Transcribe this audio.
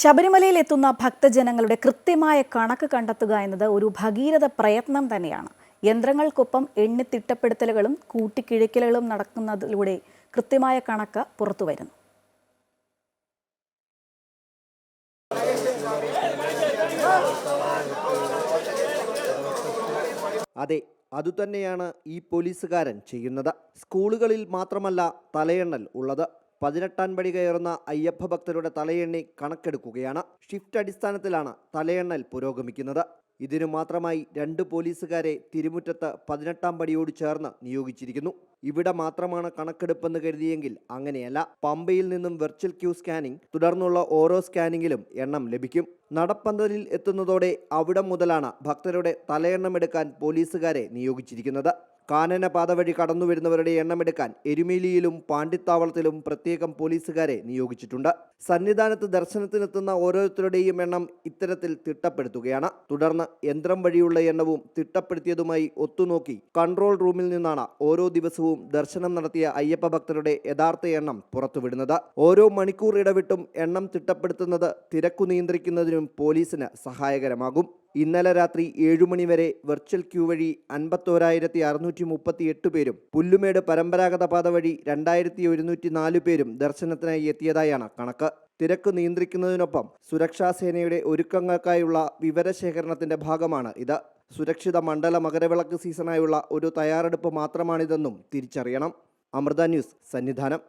ശബരിമലയിൽ എത്തുന്ന ഭക്തജനങ്ങളുടെ കൃത്യമായ കണക്ക് കണ്ടെത്തുക എന്നത് ഒരു ഭഗീരഥ പ്രയത്നം തന്നെയാണ്. യന്ത്രങ്ങൾക്കൊപ്പം എണ്ണി തിട്ടപ്പെടുത്തലുകളും കൂട്ടിക്കിഴക്കലുകളും നടക്കുന്നതിലൂടെ കൃത്യമായ കണക്ക് പുറത്തുവരുന്നു. അതെ അതുതന്നെയാണ് ഈ പോലീസുകാരൻ ചെയ്യുന്നത്. സ്കൂളുകളിൽ മാത്രമല്ല തലയെണ്ണൽ ഉള്ളത്. പതിനെട്ടാം പടി കയറുന്ന അയ്യപ്പ ഭക്തരുടെ തലയെണ്ണി കണക്കെടുക്കുകയാണ്. ഷിഫ്റ്റ് അടിസ്ഥാനത്തിലാണ് തലയെണ്ണൽ പുരോഗമിക്കുന്നത്. ഇതിനു മാത്രമായി രണ്ട് പോലീസുകാരെ തിരുമുറ്റത്ത് പതിനെട്ടാം പടിയോട് ചേർന്ന് നിയോഗിച്ചിരിക്കുന്നു. ഇവിടെ മാത്രമാണ് കണക്കെടുപ്പെന്ന് കരുതിയെങ്കിൽ അങ്ങനെയല്ല. പമ്പയിൽ നിന്നും വെർച്വൽ ക്യൂ സ്കാനിംഗ് തുടർന്നുള്ള ഓരോ സ്കാനിങ്ങിലും എണ്ണം ലഭിക്കും. നടപ്പന്തലിൽ എത്തുന്നതോടെ അവിടം മുതലാണ് ഭക്തരുടെ തലയെണ്ണമെടുക്കാൻ പോലീസുകാരെ നിയോഗിച്ചിരിക്കുന്നത്. കാനനപാത വഴി കടന്നുവരുന്നവരുടെ എണ്ണമെടുക്കാൻ എരുമേലിയിലും പാണ്ടിത്താവളത്തിലും പ്രത്യേകം പോലീസുകാരെ നിയോഗിച്ചിട്ടുണ്ട്. സന്നിധാനത്ത് ദർശനത്തിനെത്തുന്ന ഓരോരുത്തരുടെയും എണ്ണം ഇത്തരത്തിൽ തിട്ടപ്പെടുത്തുകയാണ്. തുടർന്ന് യന്ത്രം വഴിയുള്ള എണ്ണവും തിട്ടപ്പെടുത്തിയതുമായി ഒത്തുനോക്കി കൺട്രോൾ റൂമിൽ നിന്നാണ് ഓരോ ദിവസവും ദർശനം നടത്തിയ അയ്യപ്പ ഭക്തരുടെ യഥാർത്ഥ എണ്ണം പുറത്തുവിടുന്നത്. ഓരോ മണിക്കൂർ ഇടവിട്ടും എണ്ണം തിട്ടപ്പെടുത്തുന്നത് തിരക്കു നിയന്ത്രിക്കുന്നതിനും പോലീസിന് സഹായകരമാകും. ഇന്നലെ രാത്രി ഏഴുമണി വരെ വെർച്വൽ ക്യൂ വഴി അൻപത്തോരായിരത്തി അറുന്നൂറ്റി മുപ്പത്തി എട്ട് പേരും പുല്ലുമേട് പരമ്പരാഗത പാത വഴി രണ്ടായിരത്തി ഒരുന്നൂറ്റി നാല് പേരും ദർശനത്തിനായി എത്തിയതായാണ് കണക്ക്. തിരക്ക് നിയന്ത്രിക്കുന്നതിനൊപ്പം സുരക്ഷാസേനയുടെ ഒരുക്കങ്ങൾക്കായുള്ള വിവരശേഖരണത്തിന്റെ ഭാഗമാണ് ഇത്. സുരക്ഷിത മണ്ഡല മകരവിളക്ക് സീസണായുള്ള ഒരു തയ്യാറെടുപ്പ് മാത്രമാണിതെന്നും തിരിച്ചറിയണം. അമൃത ന്യൂസ് സന്നിധാനം.